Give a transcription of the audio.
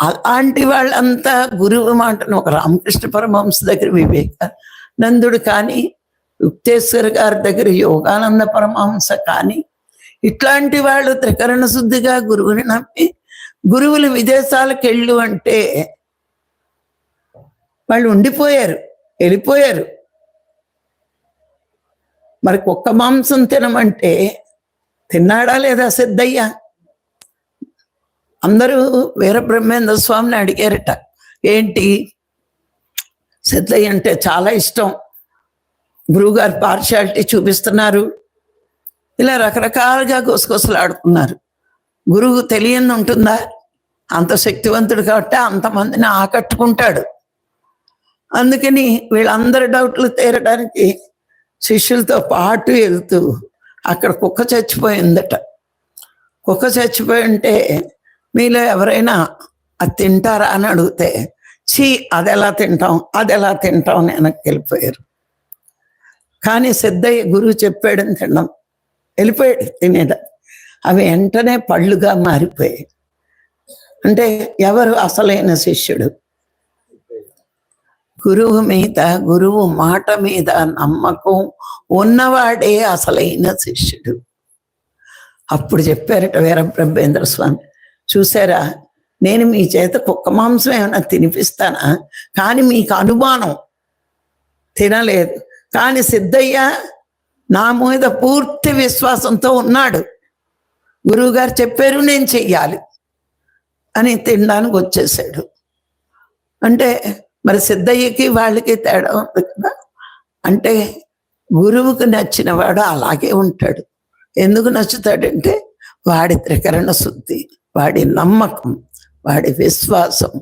అలాంటి వాళ్ళంతా గురువు మాటను ఒక రామకృష్ణ పరమహంస దగ్గర వివేకానందుడు కానీ యుక్తేశ్వర్ గారి దగ్గర యోగానంద పరమహంస కానీ ఇట్లాంటి వాళ్ళు త్రికరణ శుద్ధిగా గురువుని నమ్మి గురువులు విదేశాలకు వెళ్ళు అంటే వాళ్ళు ఉండిపోయారు వెళ్ళిపోయారు. మరి కుక్క మాంసం తినమంటే తిన్నాడా లేదా సిద్ధయ్యా? అందరూ వీరబ్రహ్మేంద్ర స్వామిని అడిగారట ఏంటి? సిద్ధయ్య అంటే చాలా ఇష్టం. గురువుగారు పార్షాలిటీ చూపిస్తున్నారు. ఇలా రకరకాలుగా గుసగుసలాడుకున్నారు గురువు తెలియని ఉంటుందా? అంత శక్తివంతుడు కాబట్టి అంతమందిని ఆకట్టుకుంటాడు. అందుకని వీళ్ళందరి డౌట్లు తీరడానికి శిష్యులతో పాటు వెళ్తూ అక్కడ కుక్క చచ్చిపోయిందట. కుక్క చచ్చిపోయి ఉంటే మీలో ఎవరైనా అది తింటారా అని అడిగితే చీ అది ఎలా తింటాం అది ఎలా తింటాం అని వెనక్కి వెళ్ళిపోయారు. కానీ సిద్ధయ్య గురువు చెప్పాడని తినడం వెళ్ళిపోయాడు తినేద. అవి వెంటనే పళ్ళుగా మారిపోయాయి. అంటే ఎవరు అసలైన శిష్యుడు? గురువు మీద గురువు మాట మీద నమ్మకం ఉన్నవాడే అసలైన శిష్యుడు. అప్పుడు చెప్పారట వీరబ్రహ్మేంద్ర స్వామి చూసారా? నేను మీ చేత కుక్క మాంసం ఏమైనా తినిపిస్తానా? కానీ మీకు అనుమానం. తినలేదు. కానీ సిద్ధయ్య నా మీద పూర్తి విశ్వాసంతో ఉన్నాడు. గురువుగారు చెప్పారు నేను చెయ్యాలి అని తినడానికి వచ్చేసాడు. అంటే మరి సిద్ధయ్యకి వాళ్ళకి తేడా ఉంది కదా? అంటే గురువుకు నచ్చిన వాడు అలాగే ఉంటాడు. ఎందుకు నచ్చుతాడంటే వాడి త్రికరణ శుద్ధి. వాడి నమ్మకం వాడి విశ్వాసం